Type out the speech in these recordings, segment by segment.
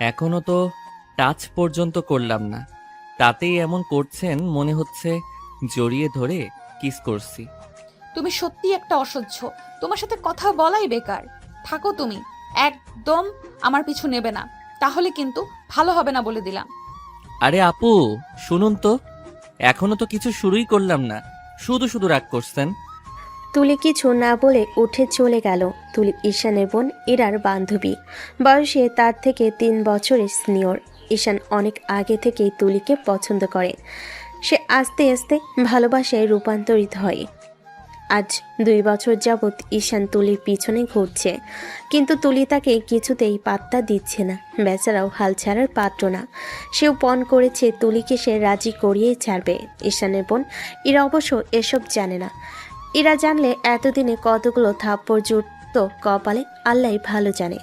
এখনও তো টাচ পর্যন্ত করলাম না। তাতেই এমন করছেন মনে হচ্ছে জড়িয়ে ধরে কিস করছি। তুমি সত্যি একটা অসহ্য। তোমার সাথে কথা বলাই বেকার। থাকো তুমি। একদম আমার পিছু নেবে না। তাহলে কিন্তু ভালো হবে না বলে দিলাম। আরে আপু শুনুন তো। এখনও তো কিছু শুরুই করলাম না। শুধু শুধু রাগ করছেন। তুলি কিছু না বলে উঠে চলে গেল। তুলি ঈশানের বোন ইরার বান্ধবী। বয়সে তার থেকে তিন বছরের সিনিয়র। ঈশান অনেক আগে থেকেই তুলিকে পছন্দ করে। সে আস্তে আস্তে ভালোবাসায় রূপান্তরিত হয়। আজ দুই বছর যাবৎ ঈশান তুলির পিছনে ঘুরছে। কিন্তু তুলি তাকে কিছুতেই পাত্তা দিচ্ছে না। বেচারাও হাল ছাড়ার পাত্র না। সেও পণ করেছে তুলিকে সে রাজি করিয়েই ছাড়বে। ঈশানের বোন এরা অবশ্য এসব জানে না। এরা জানলে এতদিনে কতগুলো থাপ্পড় জুটত কপালে, আল্লাহ ভালো জানে।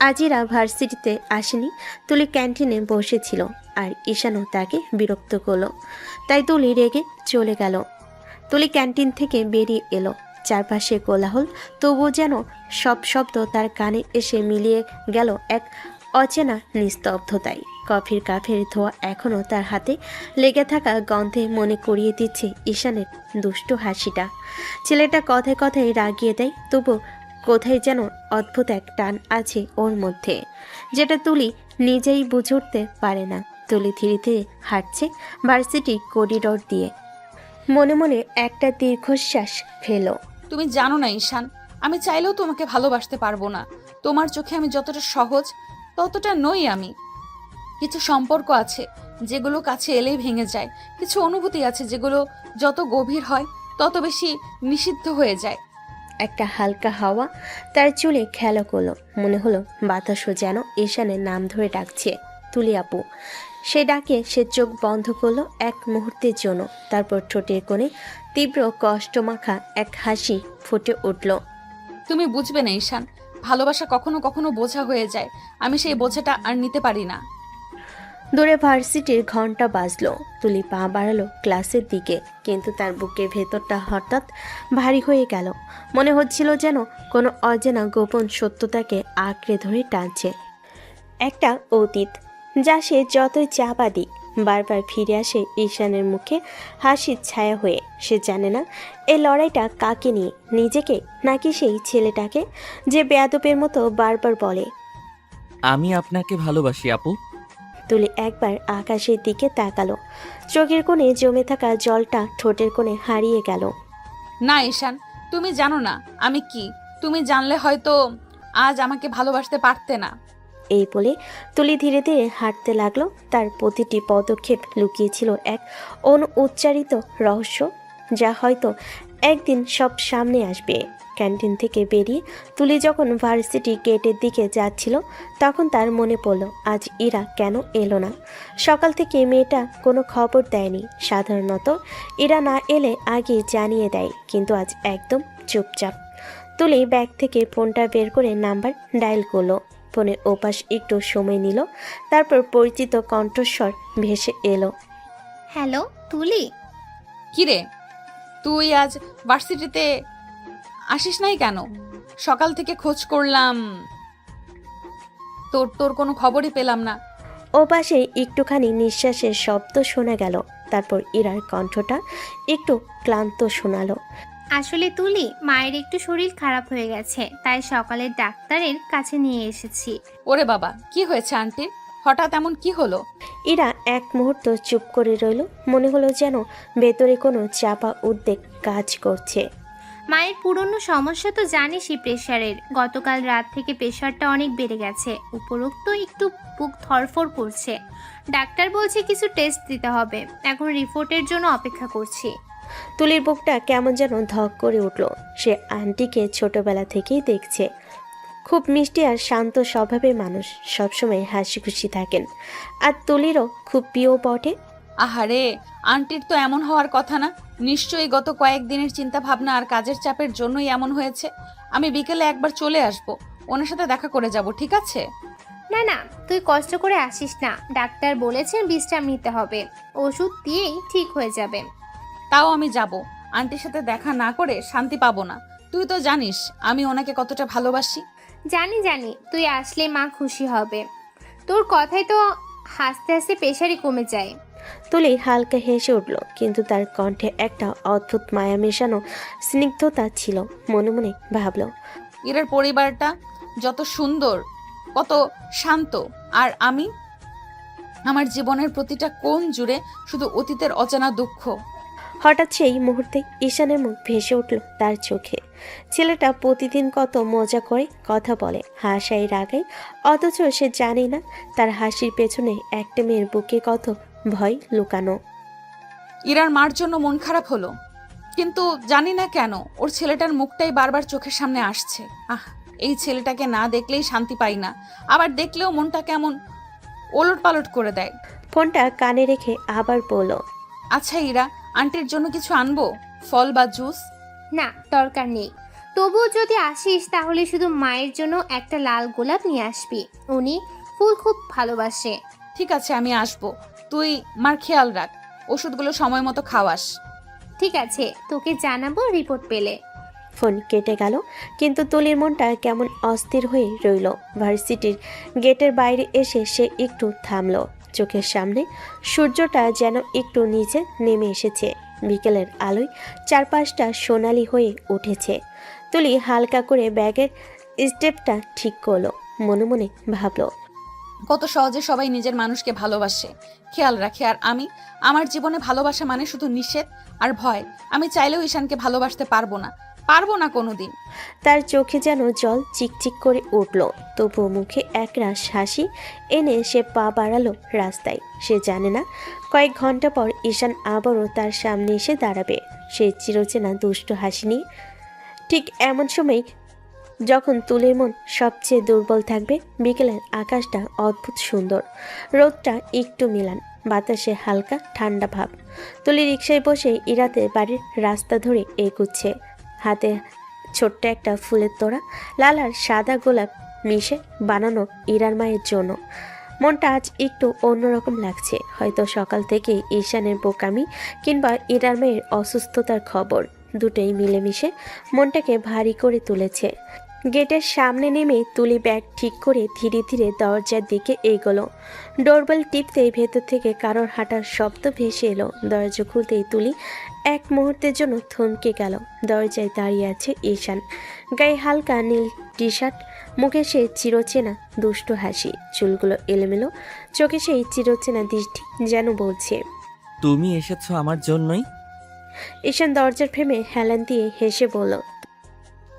আজিরা ভার্সিটিতে আসেনি, তুলি ক্যান্টিনে বসেছিল আর ঈশানও তাকে বিরক্ত করল। তাই তুলি রেগে চলে গেল। তুলি ক্যান্টিন থেকে বেরিয়ে এলো। চারপাশে কোলাহল, তবুও যেন সব শব্দ তার কানে এসে মিলিয়ে গেল এক অচেনা, নিস্তব্ধতায়। কফির কাফের ধোয়া এখনও তার হাতে লেগে থাকা গন্ধে মনে করিয়ে দিচ্ছে ঈশানের দুষ্টু হাসিটা। ছেলেটা কথায় কথায় রাগিয়ে দেয়, তবু কোথায় যেন অদ্ভুত এক টান আছে ওর মধ্যে। যেটা তুলি নিজেই বুঝে উঠতে পারে না। তুলি ধীরে ধীরে হাঁটছে ভার্সিটি করিডোর দিয়ে। মনে মনে একটা দীর্ঘশ্বাস ফেলো। তুমি জানো না ঈশান, আমি চাইলেও তোমাকে ভালোবাসতে পারব না। তোমার চোখে আমি যতটা সহজ ততটা নই আমি। কিছু সম্পর্ক আছে যেগুলো কাছে এলেই ভেঙে যায়। কিছু অনুভূতি আছে যেগুলো যত গভীর হয় তত বেশি নিষিদ্ধ হয়ে যায়। একটা হালকা হাওয়া তার চুলে খেলা করল। মনে হলো বাতাসও যেন ঈশানের নাম ধরে ডাকছে তুলি আপু সে ডাকে সে চোখ বন্ধ করল এক মুহূর্তের জন্য। তারপর ঠোঁটের কোণে তীব্র কষ্ট মাখা এক হাসি ফুটে উঠল। তুমি বুঝবে না ঈশান ভালোবাসা কখনো কখনো বোঝা হয়ে যায়। আমি সেই বোঝাটা আর নিতে পারি না। দূরে ভার্সিটির ঘণ্টা বাজলো। তুলি পা বাড়ালো ক্লাসের দিকে, কিন্তু তার বুকের ভেতরটা হঠাৎ ভারী হয়ে গেল। মনে হচ্ছিল যেন কোনো অজানা গোপন সত্যতাকে আঁকড়ে ধরে টানছে। একটা অতীত, যা সে যতই চাপা দিক বারবার ফিরে আসে ঈশানের মুখে হাসির ছায়া হয়ে। সে জানে না এই লড়াইটা কাকে নিয়ে নিজেকে নাকি সেই ছেলেটাকে? যে বেয়াদবের মতো বারবার বলে আমি আপনাকে ভালোবাসি আপু। তুলে একবার আকাশের দিকে তাকালো। চোখের কোণে জমে থাকা জলটা ঠোঁটের কোণে হারিয়ে গেল। না ঈশান তুমি জানো না আমি কি। তুমি জানলে হয়তো আজ আমাকে ভালোবাসতে পারতে না। এই বলে তুলি ধীরে ধীরে হাঁটতে লাগল। তার প্রতিটি পদক্ষেপ লুকিয়েছিল এক অনুচ্চারিত রহস্য, যা হয়তো একদিন সব সামনে আসবে। ক্যান্টিন থেকে বেরিয়ে তুলি যখন ভার্সিটি গেটের দিকে যাচ্ছিল, তখন তার মনে পড়ল, আজ ইরা কেন এলো না? সকাল থেকে মেয়েটা কোনো খবর দেয়নি। সাধারণত ইরা না এলে আগে জানিয়ে দেয়, কিন্তু আজ একদম চুপচাপ। তুলি ব্যাগ থেকে ফোনটা বের করে নাম্বার ডায়াল করল। ফোনের ওপাশ একটু সময় নিল তারপর পরিচিত কণ্ঠস্বর ভেসে এলো। হ্যালো তুলি? কিরে তুই আজ ভার্সিটিতে আসিস নাই কেন? সকাল থেকে খোঁজ করলাম। তোর তোর কোনো খবরই পেলাম না। ও পাশে একটুখানি নিঃশ্বাসের শব্দ শোনা গেল তারপর ইরার কণ্ঠটা একটু ক্লান্ত শোনালো। আসলে তুলি মায়ের একটু শরীর খারাপ হয়ে গেছে তাই সকালে ডাক্তারের কাছে নিয়ে এসেছি। ওরে বাবা কি হয়েছে আন্টির হঠাৎ এমন কি হলো? ইরা এক মুহূর্ত চুপ করে রইল মনে হলো যেন ভেতরে কোনো চাপা উদ্বেগ কাজ করছে। মায়ের পুরনো সমস্যা তো জানিসই প্রেশারের গতকাল রাত থেকে প্রেশারটা অনেক বেড়ে গেছে উপরোক্ত একটু বুক ধরফর করছে। ডাক্তার বলছে কিছু টেস্ট দিতে হবে এখন রিপোর্টের জন্য অপেক্ষা করছি। তুলির বুকটা কেমন যেন ধক করে উঠল। সে আন্টিকে ছোটবেলা থেকেই দেখছে। খুব মিষ্টি আর শান্ত স্বভাবের মানুষ সবসময় হাসি খুশি থাকেন। আর তুলিরও খুব প্রিয় বটে। আহারে আন্টির তো এমন হওয়ার কথা না। নিশ্চয়ই গত কয়েকদিনের চিন্তা ভাবনা আর কাজের চাপের জন্যই এমন হয়েছে। আমি বিকেলে একবার চলে আসব। ওনার সাথে দেখা করে যাব ঠিক আছে? না না তুই কষ্ট করে আসিস না। ডাক্তার বলেছেন বিশ্রাম নিতে হবে। ওষুধ দিয়েই ঠিক হয়ে যাবে। তাও আমি যাব। আন্টির সাথে দেখা না করে শান্তি পাবো না। তুই তো জানিস আমি ওনাকে কতটা ভালোবাসি। জানি জানি তুই আসলে মা খুশি হবে। তোর কথাই তো হাসতে হাসতে প্রেশারই কমে যায়। তুলি হালকা হেসে উঠল কিন্তু তার কণ্ঠে একটা অদ্ভুত মায়া মেশানো স্নিগ্ধতা ছিল। মনে মনে ভাবল ইরার পরিবারটা যত সুন্দর কত শান্ত। আর আমি? আমার জীবনের প্রতিটা কোণ জুড়ে শুধু অতীতের অজানা দুঃখ। হঠাৎ সেই মুহূর্তে ঈশানের মুখ ভেসে উঠল তার চোখে। ছেলেটা প্রতিদিন কত মজা করে কথা বলে হাসাই রাগাই অথচ সে জানে না তার হাসির পেছনে একটা মেয়ের বুকে কত ভয় লুকানো। ইরার মার জন্য মন খারাপ হলো কিন্তু জানি না কেন ওর ছেলেটার মুখটাই বারবার চোখের সামনে আসছে। আহ এই ছেলেটাকে না দেখলেই শান্তি পাই না আবার দেখলেও মনটা কেমন ওলট পালট করে দেয়। ফোনটা কানে রেখে আবার বলল আচ্ছা ইরা আন্টির জন্য কিছু আনব? ফল বা জুস? না দরকার নেই। তবুও যদি আসিস তাহলে শুধু মায়ের জন্য একটা লাল গোলাপ নিয়ে আসবি। উনি ফুল খুব ভালোবাসে। ঠিক আছে আমি আসব। তুই মার খেয়াল রাখ। ওষুধগুলো সময় মতো খাওয়াস। ঠিক আছে তোকে জানাব রিপোর্ট পেলে। ফোন কেটে গেল কিন্তু তুলির মনটা কেমন অস্থির হয়ে রইল। ভার্সিটির গেটের বাইরে এসে সে একটু থামলো। চোখের সামনে সূর্যটা যেন একটু নিচে নেমে এসেছে। বিকেলের আলোয় চারপাশটা সোনালি হয়ে উঠেছে। তুলি হালকা করে ব্যাগের স্টেপটা ঠিক করল, মনে মনে ভাবলো। কত সহজে সবাই নিজের মানুষকে ভালোবাসে। খেয়াল রাখে, আর আমি, আমার জীবনে ভালোবাসা মানে শুধু নিষেধ আর ভয়। আমি চাইলেও ঈশানকে ভালোবাসতে পারব না। পারব না কোনোদিন। তার চোখে যেন জল চিকচিক করে উঠল তবুও মুখে একরাশ হাসি এনে সে পা বাড়ালো রাস্তায়। সে জানে না, কয়েক ঘণ্টা পর ঈশান আবারও তার সামনে এসে দাঁড়াবে। সে চিরচেনা দুষ্ট হাসি নিয়ে ঠিক এমন সময় যখন তুলির মন সবচেয়ে দুর্বল থাকবে, বিকেলের আকাশটা অদ্ভুত সুন্দর। রোদটা একটু মিলান, বাতাসে হালকা ঠান্ডা ভাব। তুলি রিক্সায় বসে ইরাতে বাড়ির রাস্তা ধরে এগুচ্ছে। হাতে ছোট্ট একটা ফুলের তোড়া লাল আর সাদা গোলাপ মিশে বানানো ইরার মায়ের জন্য। মনটা আজ একটু অন্যরকম লাগছে। হয়তো সকাল থেকে ঈশানের বোকামি কিংবা ইরার মায়ের অসুস্থতার খবর দুটোই মিলেমিশে মনটাকে ভারী করে তুলেছে। গেটের সামনে নেমে তুলি ব্যাগ ঠিক করে ধীরে ধীরে দরজার দিকে এগোলো। ডোরবেল টিপতেই ভেতর থেকে কারোর হাঁটার শব্দ ভেসে এলো। দরজা খুলতেই তুলি এক মুহূর্তের জন্য থমকে গেল। দরজায় দাঁড়িয়ে আছে ঈশান। গায়ে হালকা নীল টি শার্ট মুখে সে চিরচেনা দুষ্ট হাসি। চুলগুলো এলোমেলো চোখে সেই চিরচেনা দৃষ্টি যেন বলছে তুমি এসেছ আমার জন্যই? ঈশান দরজার ফ্রেমে হেলান দিয়ে হেসে বলল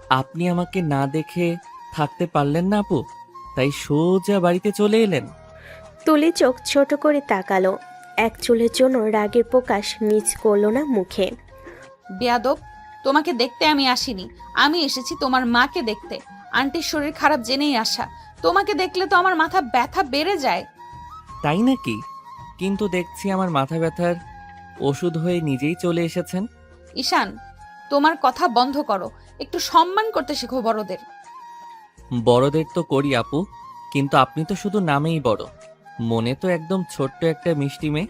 আপনি আমাকে না দেখে থাকতে পারলেন না আপু তাই সোজা বাড়িতে চলে এলেন। তুলি চোখ ছোট করে তাকালো। এক চুলের জন্য রাগের প্রকাশ মিস করল না মুখে। বেয়াদব তোমাকে দেখতে আমি আসিনি। আমি এসেছি তোমার মাকে দেখতে। আন্টির শরীর খারাপ জেনেই আসা। তোমাকে দেখলে তো আমার মাথা ব্যথা বেড়ে যায়। তাই নাকি? কিন্তু দেখছি আমার মাথা ব্যথার ওষুধ হয়ে নিজেই চলে এসেছেন। ঈশান তোমার কথা বন্ধ করো। একটু সম্মান করতে শেখো বড়দের। বড়দের তো করি আপু কিন্তু আপনি তো শুধু নামেই বড়। মনে তো একদম ছোট্ট একটা মিষ্টি মেয়ে।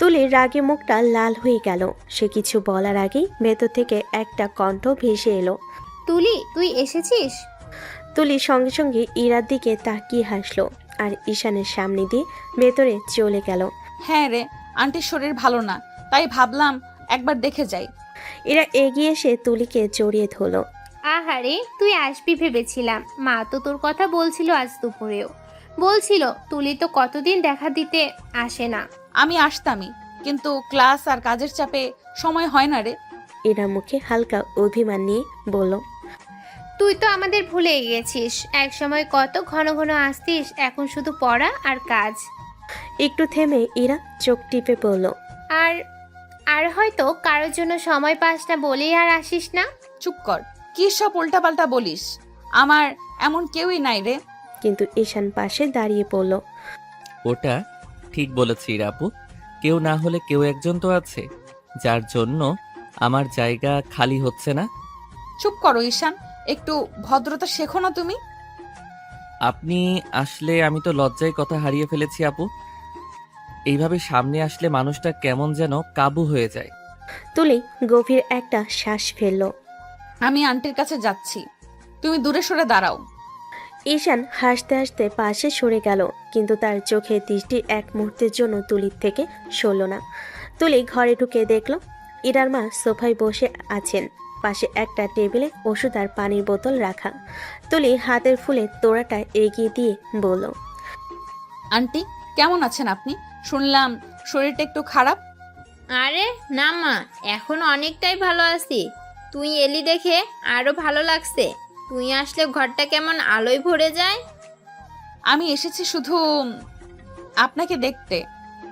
তুলির রাগে মুখটা লাল হয়ে গেল। সে কিছু বলার আগেই ভেতর থেকে একটা কণ্ঠ ভেসে এলো। তুলি তুই এসেছিস? তুলি সঙ্গে সঙ্গে ইরার দিকে তাকিয়ে হাসলো আর ঈশানের সামনে দিয়ে ভেতরে চলে গেল। হ্যাঁ রে আন্টির শরীর ভালো না তাই ভাবলাম একবার দেখে যাই। এরা এগিয়ে এসে তুলিকে জড়িয়ে ধরলো। আহারে তুই আসবি ভেবেছিলাম। মা তো তোর কথা বলছিল আজ দুপুরেও। বলছিল তুলি তো কতদিন দেখা দিতে আসে না। আমি আসতামই কিন্তু ক্লাস আর কাজের চাপে সময় হয় না রে। এরা মুখে হালকা অভিমান নিয়ে বলল তুই তো আমাদের ভুলে গিয়েছিস এক সময় কত ঘন ঘন আসতিস এখন শুধু পড়া আর কাজ। একটু থেমে এরা চোখ টিপে বলল আর আর হয়তো কারোর জন্য সময় পাস না বলেই আর আসিস না। চুপ কর কি সব উল্টাপাল্টা বলিস? আমার এমন কেউই নাই রে। কিন্তু ঈশান পাশে দাঁড়িয়ে পড়ল। ওটা ঠিক বলেছি আপু কেউ না হলে কেউ একজন তো আছে যার জন্য আমার জায়গা খালি হচ্ছে না। চুপ করো ঈশান। একটু ভদ্রতা শেখো না তুমি। আপনি আসলে আমি তো লজ্জায় কথা হারিয়ে ফেলেছি আপু। এইভাবে সামনে আসলে মানুষটা কেমন যেন কাবু হয়ে যায়। তুলি গভীর একটা শ্বাস ফেলল। আমি আন্টির কাছে যাচ্ছি। তুমি দূরে সরে দাঁড়াও। ঈশান হাসতে হাসতে পাশে সরে গেল কিন্তু তার চোখে দৃষ্টি এক মুহূর্তের জন্য তুলির থেকে সরল না। তুলি ঘরে ঢুকে দেখল ইরার মা সোফায় বসে আছেন। পাশে একটা টেবিলে ওষুধ আর পানির বোতল রাখা। তুলি হাতের ফুলে তোড়াটা এগিয়ে দিয়ে বলল আন্টি কেমন আছেন আপনি? শুনলাম শরীরটা একটু খারাপ। আরে না মা এখন অনেকটাই ভালো আছি। তুই এলি দেখে আরও ভালো লাগছে। তুই আসলে ঘরটা কেমন আলোয় ভরে যায়? আমি এসেছি শুধু আপনাকে দেখতে।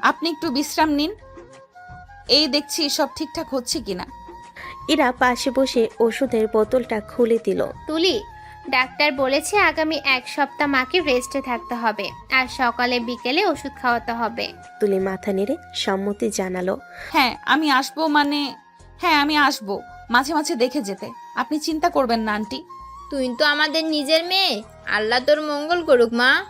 আপনি একটু বিশ্রাম নিন। এই দেখছি সব ঠিকঠাক হচ্ছে কিনা। এরা পাশে বসে ওষুধের বোতলটা খুলে দিল। তুলি ডাক্তার বলেছে আগামী এক সপ্তাহ মাকে রেস্টে থাকতে হবে আর সকালে বিকেলে ওষুধ খাওয়াতে হবে। তুলি মাথা নেড়ে সম্মতি জানালো। হ্যাঁ আমি আসব মানে হ্যাঁ আমি আসব মাঝে মাঝে দেখে যেতে। আপনি চিন্তা করবেন না আন্টি। তুই তো আমাদের নিজের মেয়ে আল্লাহ তোর মঙ্গল করুক মা।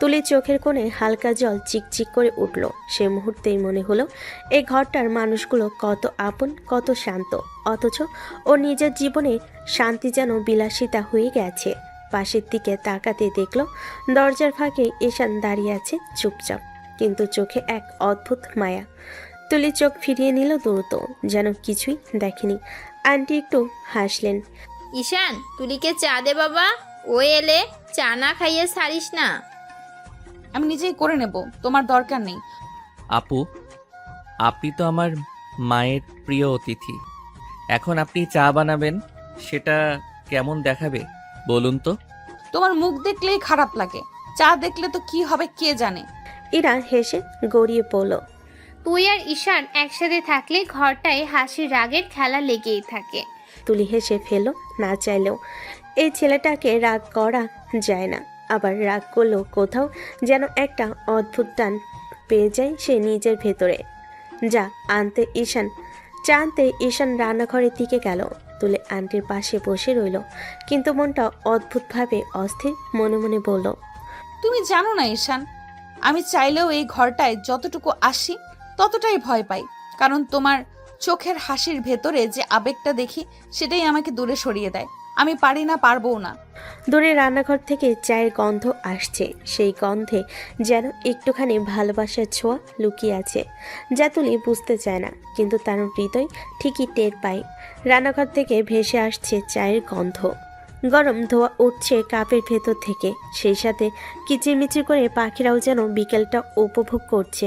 তুলি চোখের কোণে হালকা জল চিকচিক করে উঠল। সে মুহূর্তেই মনে হলো এই ঘরটার মানুষগুলো কত আপন কত শান্ত অথচ ও নিজের জীবনে শান্তি যেন বিলাসিতা হয়ে গেছে। পাশের দিকে তাকাতে দেখল দরজার ফাঁকে ঈশান দাঁড়িয়ে আছে চুপচাপ কিন্তু চোখে এক অদ্ভুত মায়া। তুলি চোখ ফিরিয়ে নিল দ্রুত যেন কিছুই দেখেনি। আন্টি একটু হাসলেন। ঈশান তুলিকে চা দে বাবা। ও এলে চা না খাইয়ে ছাড়িস না। আমি নিজেই করে নেব তোমার দরকার নেই। আপু আপনি তো আমার মায়ের প্রিয় অতিথি। এখন আপনি চা বানাবেন? সেটা কেমন দেখাবে? বলুন তো। তোমার মুখ দেখলেই খারাপ লাগে। চা দেখলে তো কি হবে কে জানে? ইরা হেসে গড়িয়ে পড়ল তুই আর ঈশান একসাথে থাকলে ঘরটায় হাসির রাগের খেলা লেগেই থাকে। তুলি হেসে ফেলো না চাইলেও। এই ছেলেটাকে রাগ করা যায় না। আবার রাগ করলেও কোথাও যেন একটা অদ্ভুত টান পেয়ে যায় সে নিজের ভেতরে। যা আনতে ঈশান চা আনতে ঈশান রান্নাঘরের দিকে গেল, তুলে আন্টির পাশে বসে রইল। কিন্তু মনটা অদ্ভুতভাবে অস্থির মনে মনে বলল, তুমি জানো না ঈশান, আমি চাইলেও এই ঘরটায় যতটুকু আসি ততটাই ভয় পাই। কারণ তোমার চোখের হাসির ভেতরে যে আবেগটা দেখি, সেটাই আমাকে দূরে সরিয়ে দেয়। আমি পারি না, পারবও না। দূরে রান্নাঘর থেকে চায়ের গন্ধ আসছে। সেই গন্ধে যেন একটুখানি ভালোবাসার ছোঁয়া লুকিয়ে আছে। যা তুলি বুঝতে চায় না, কিন্তু তার হৃদয় ঠিকই টের পায়। রান্নাঘর থেকে ভেসে আসছে চায়ের গন্ধ। গরম ধোয়া উঠছে কাপের ভেতর থেকে। সেই সাথে কিচিরমিচির করে পাখিরাও যেন বিকেলটা উপভোগ করছে।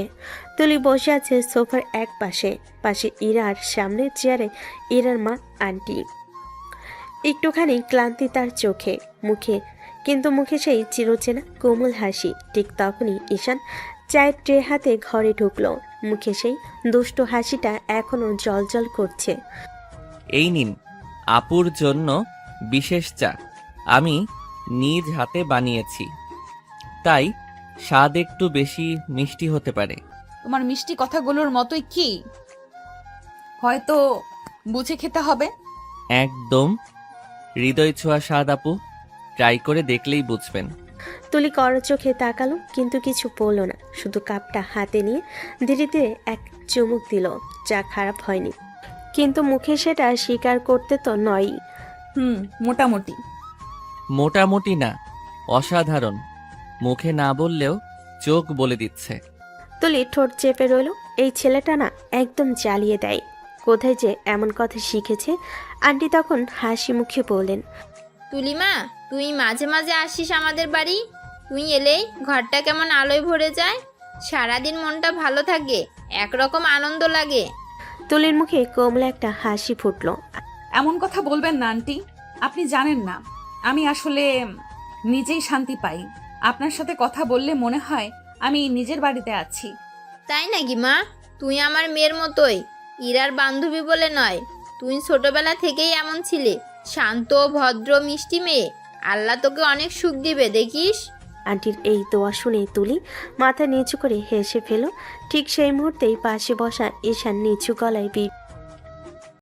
তুলি বসে আছে সোফার এক পাশে পাশে ইরার সামনের চেয়ারে, ইরার মা, আন্টি। একটুখানি ক্লান্তি তার চোখে মুখে। কিন্তু মুখে সেই চিরচেনা কোমল হাসি। ঠিক তখনই ঈশান চায়ের ট্রে হাতে ঘরে ঢুকলো। মুখে সেই দুষ্ট হাসিটা এখনও জলজল করছে। এই নিন আপুর জন্য বিশেষ চা। আমি নিজ হাতে বানিয়েছি। তাই স্বাদ একটু বেশি মিষ্টি হতে পারে। তোমার মিষ্টি কথাগুলোর মতোই কি? হয়তো বুঝে খেতে হবে। একদম হৃদয় ছোঁয়া স্বাদ আপু ট্রাই করে দেখলেই বুঝবেন। তুলি কর চোখে তাকালো কিন্তু কিছু বলল না। শুধু কাপটা হাতে নিয়ে ধীরে ধীরে এক চুমুক দিল চা খারাপ হয়নি। কিন্তু মুখে সেটা স্বীকার করতে তো নয়ই। হুম মোটামুটি। মোটামুটি না অসাধারণ। মুখে না বললেও চোখ বলে দিচ্ছে। তুলি ঠোঁট চেপে রইল এই ছেলেটা না একদম জ্বালিয়ে দেয়। কোথায় যে এমন কথা শিখেছে আন্টি তখন হাসি মুখে বললেন তুলিমা তুই মাঝে মাঝে আসিস আমাদের বাড়ি? তুই এলেই ঘরটা কেমন আলোয় ভরে যায়? সারাদিন মনটা ভালো থাকে একরকম আনন্দ লাগে। তুলির মুখে কমলা একটা হাসি ফুটলো। এমন কথা বলবেন না আন্টি। আপনি জানেন না। আমি আসলে নিজেই শান্তি পাই। আপনার সাথে কথা বললে মনে হয় আমি নিজের বাড়িতে আছি। তাই নাকি মা? তুই আমার মেয়ের মতোই। ইরার বান্ধবী বলে নয়। তুই ছোটবেলা থেকেই এমন ছিলে। শান্ত, ভদ্র, মিষ্টি মেয়ে। আল্লাহ তোকে অনেক সুখ দিবে, দেখিস? আন্টির এই দোয়া শুনে তুলি মাথা নিচু করে হেসে ফেলো। ঠিক সেই মুহূর্তেই পাশে বসা ঈশান নিচু গলায় বি-